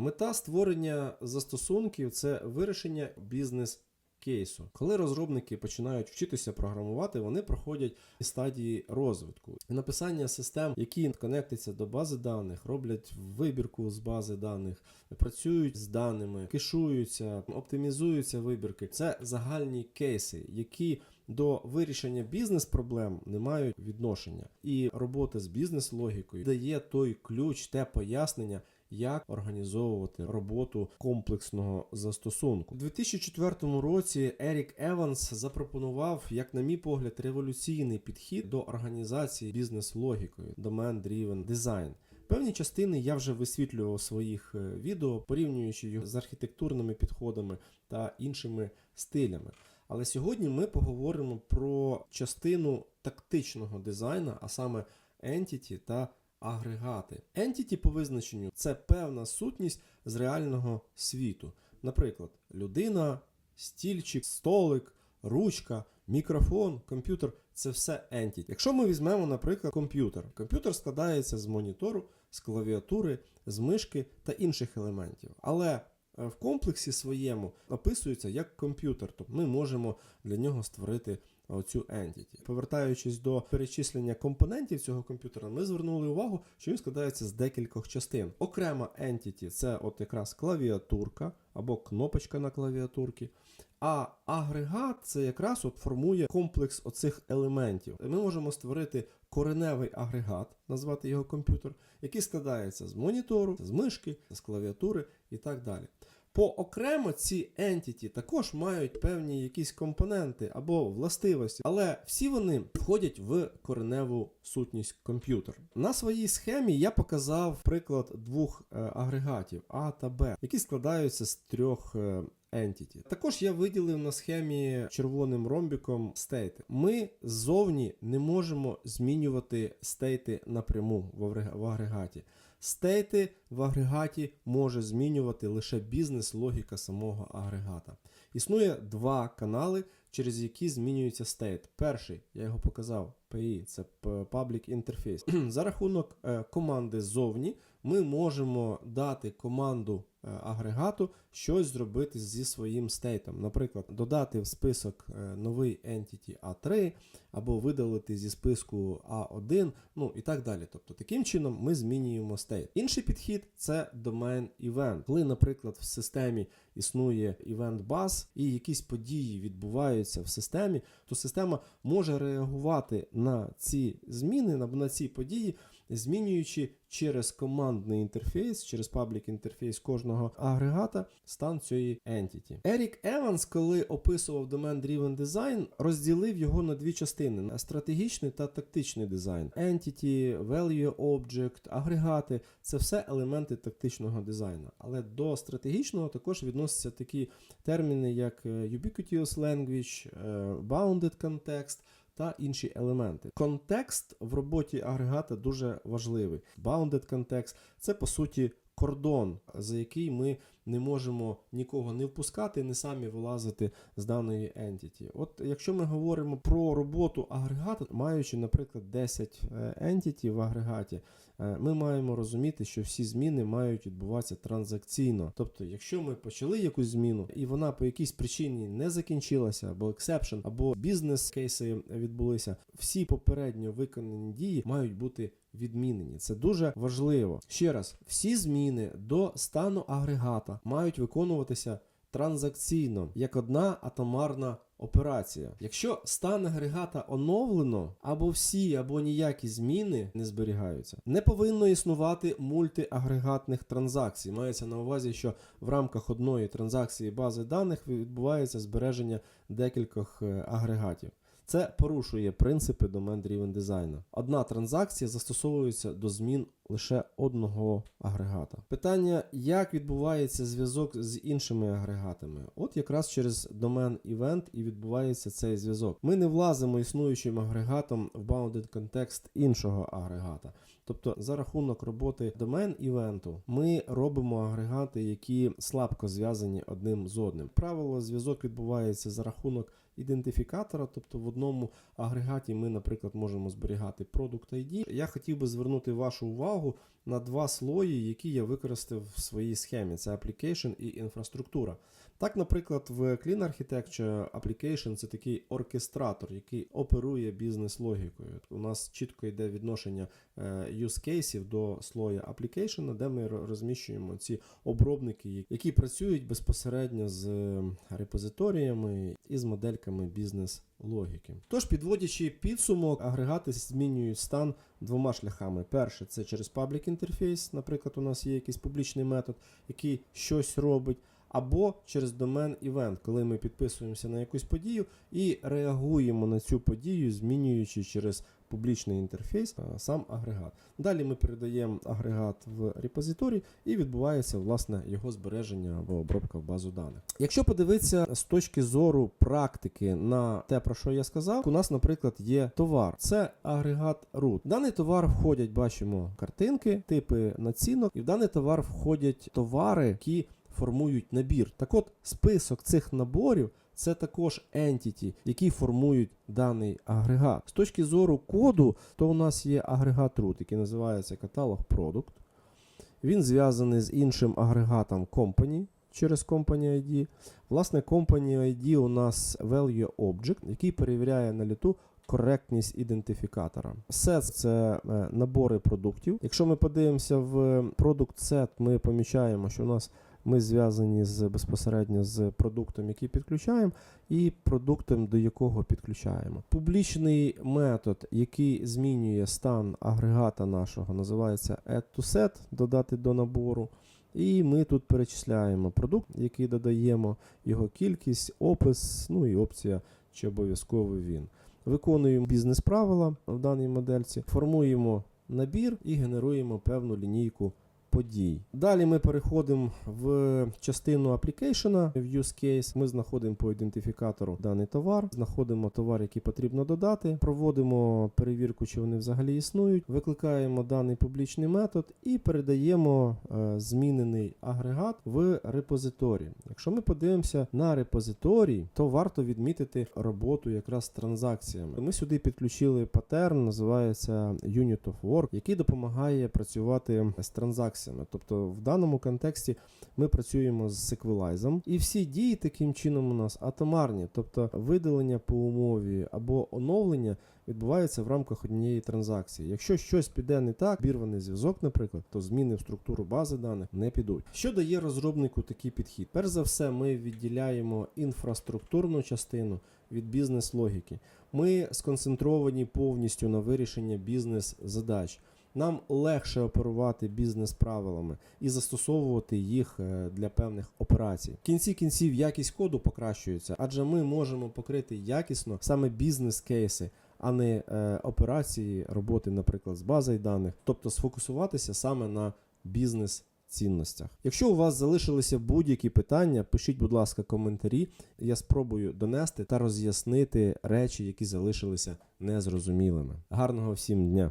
Мета створення застосунків це вирішення бізнес. Кейсу, коли розробники починають вчитися програмувати, вони проходять стадії розвитку. Написання систем, які конектяться до бази даних, роблять вибірку з бази даних, працюють з даними, кешуються, оптимізуються вибірки. Це загальні кейси, які до вирішення бізнес-проблем не мають відношення. І робота з бізнес-логікою дає той ключ, те пояснення, як організовувати роботу комплексного застосунку. У 2004 році Ерік Еванс запропонував, як на мій погляд, революційний підхід до організації бізнес-логікою Domain Driven Design. Певні частини я вже висвітлював в своїх е, відео, порівнюючи їх з архітектурними підходами та іншими стилями. Але сьогодні ми поговоримо про частину тактичного дизайну, а саме Entity та агрегати. Entity по визначенню це певна сутність з реального світу. Наприклад, людина, стільчик, столик, ручка, мікрофон, комп'ютер це все entity. Якщо ми візьмемо, наприклад, комп'ютер, комп'ютер складається з монітору, з клавіатури, з мишки та інших елементів. Але е, в комплексі своєму описується як комп'ютер, тобто ми можемо для нього створити оцю entity. Повертаючись до перечислення компонентів цього комп'ютера, ми звернули увагу, що він складається з декількох частин. Окрема entity – це от якраз клавіатурка або кнопочка на клавіатурці. А агрегат це якраз от формує комплекс оцих елементів. Ми можемо створити кореневий агрегат, назвати його комп'ютер, який складається з монітору, з мишки, з клавіатури і так далі. Поокремо ці entity також мають певні якісь компоненти або властивості, але всі вони входять в кореневу сутність комп'ютер. На своїй схемі я показав приклад двох е, агрегатів А та Б, які складаються з трьох е, entity. Також я виділив на схемі червоним ромбіком стейти. Ми ззовні не можемо змінювати стейти напряму в агрег- в агрегаті. Стейти в агрегаті може змінювати лише бізнес-логіка самого агрегата. Існує два канали, через які змінюється стейт. Перший, я його показав, PI, це Public Interface. За рахунок е, команди ззовні ми можемо дати команду агрегату щось зробити зі своїм стейтом. Наприклад, додати в список е, новий entity A3 або видалити зі списку A1, ну і так далі. Тобто таким чином ми змінюємо стейт. Інший підхід це domain event. Коли, наприклад, в системі існує event bus і якісь події відбуваються в системі, то система може реагувати на ці зміни, на ці події, змінюючи через командний інтерфейс, через паблік інтерфейс кожного агрегата стан цієї entity. Ерік Еванс, коли описував Domain Driven Design, розділив його на дві частини: на стратегічний та тактичний дизайн. Entity, Value Object, агрегати це все елементи тактичного дизайну. Але до стратегічного також відносяться такі терміни, як е, Ubiquitous Language, е, Bounded Context та інші елементи. Контекст в роботі агрегата дуже важливий. Bounded context – це по суті кордон, за який ми не можемо нікого не впускати, не самі вилазити з даної entity. От якщо ми говоримо про роботу агрегата, маючи, наприклад, 10 е, entity в агрегаті, е, ми маємо розуміти, що всі зміни мають відбуватися транзакційно. Тобто, якщо ми почали якусь зміну і вона по якійсь причині не закінчилася, або exception, або бізнес кейси відбулися, всі попередньо виконані дії мають бути відмінені. Це дуже важливо. Ще раз, всі зміни до стану агрегата мають виконуватися транзакційно, як одна атомарна операція. Якщо стан агрегата оновлено, або всі, або ніякі зміни не зберігаються, не повинно існувати мультиагрегатних транзакцій. Мається на увазі, що в рамках одної транзакції бази даних відбувається збереження декількох е, агрегатів. Це порушує принципи Domain Driven Design. Одна транзакція застосовується до змін лише одного агрегата. Питання, як відбувається зв'язок з іншими агрегатами? От якраз через домен Event і відбувається цей зв'язок. Ми не влазимо існуючим агрегатом в bounded контекст іншого агрегата. Тобто, за рахунок роботи домен івенту, ми робимо агрегати, які слабко зв'язані одним з одним. Правило, зв'язок відбувається за рахунок ідентифікатора, тобто в одному агрегаті ми, наприклад, можемо зберігати Product ID. Я хотів би звернути вашу увагу на два слої, які я використав в своїй схемі: це Application і інфраструктура. Так, наприклад, в Clean Architecture Application це такий оркестратор, який оперує бізнес-логікою. У нас чітко йде відношення е, use cases до слоя application, де ми розміщуємо ці обробники, які працюють безпосередньо з е, репозиторіями і з модельками бізнес-логіки. Тож, підводячи підсумок, агрегати змінюють стан двома шляхами. Перше, це через Public Interface, наприклад, у нас є якийсь публічний метод, який щось робить. Або через домен івент, коли ми підписуємося на якусь подію і реагуємо на цю подію, змінюючи через публічний інтерфейс сам агрегат. Далі ми передаємо агрегат в репозиторій і відбувається власне його збереження або обробка в базу даних. Якщо подивитися з точки зору практики на те, про що я сказав, у нас, наприклад, є товар. Це агрегат root. В даний товар входять, бачимо, картинки, типи націнок, і в даний товар входять товари, які формують набір. Так от, список цих наборів це також entity, які формують даний агрегат. З точки зору коду, то у нас є агрегат root, який називається каталог product. Він зв'язаний з іншим агрегатом company через company ID. Власне, company ID у нас value object, який перевіряє на літу коректність ідентифікатора. Set – це е, набори продуктів. Якщо ми подивимося в product set, ми помічаємо, що у нас ми зв'язані з безпосередньо з продуктом, який підключаємо, і продуктом, до якого підключаємо. Публічний метод, який змінює стан агрегата нашого, називається add to set, додати до набору. І ми тут перечисляємо продукт, який додаємо, його кількість, опис, ну і опція, чи обов'язково він. Виконуємо бізнес-правила в даній модельці, формуємо набір і генеруємо певну лінійку подій. Далі ми переходимо в частину application, в use case. Ми знаходимо по ідентифікатору даний товар, знаходимо товар, який потрібно додати, проводимо перевірку, чи вони взагалі існують, викликаємо даний публічний метод і передаємо е, змінений агрегат в репозиторій. Якщо ми подивимося на репозиторій, то варто відмітити роботу якраз з транзакціями. Ми сюди підключили паттерн, називається Unit of Work, який допомагає працювати з транзакціями. Тобто в даному контексті ми працюємо з секвелайзом, і всі дії таким чином у нас атомарні, тобто видалення по умові або оновлення відбувається в рамках однієї транзакції. Якщо щось піде не так, бірваний зв'язок, наприклад, то зміни в структуру бази даних не підуть. Що дає розробнику такий підхід? Перш за все, ми відділяємо інфраструктурну частину від бізнес-логіки. Ми сконцентровані повністю на вирішенні бізнес-задач. Нам легше оперувати бізнес-правилами і застосовувати їх е, для певних операцій. В кінці кінців якість коду покращується, адже ми можемо покрити якісно саме бізнес-кейси, а не е, операції роботи, наприклад, з базою даних, тобто сфокусуватися саме на бізнес. Цінностях. Якщо у вас залишилися будь-які питання, пишіть, будь ласка, коментарі. Я спробую донести та роз'яснити речі, які залишилися незрозумілими. Гарного всім дня!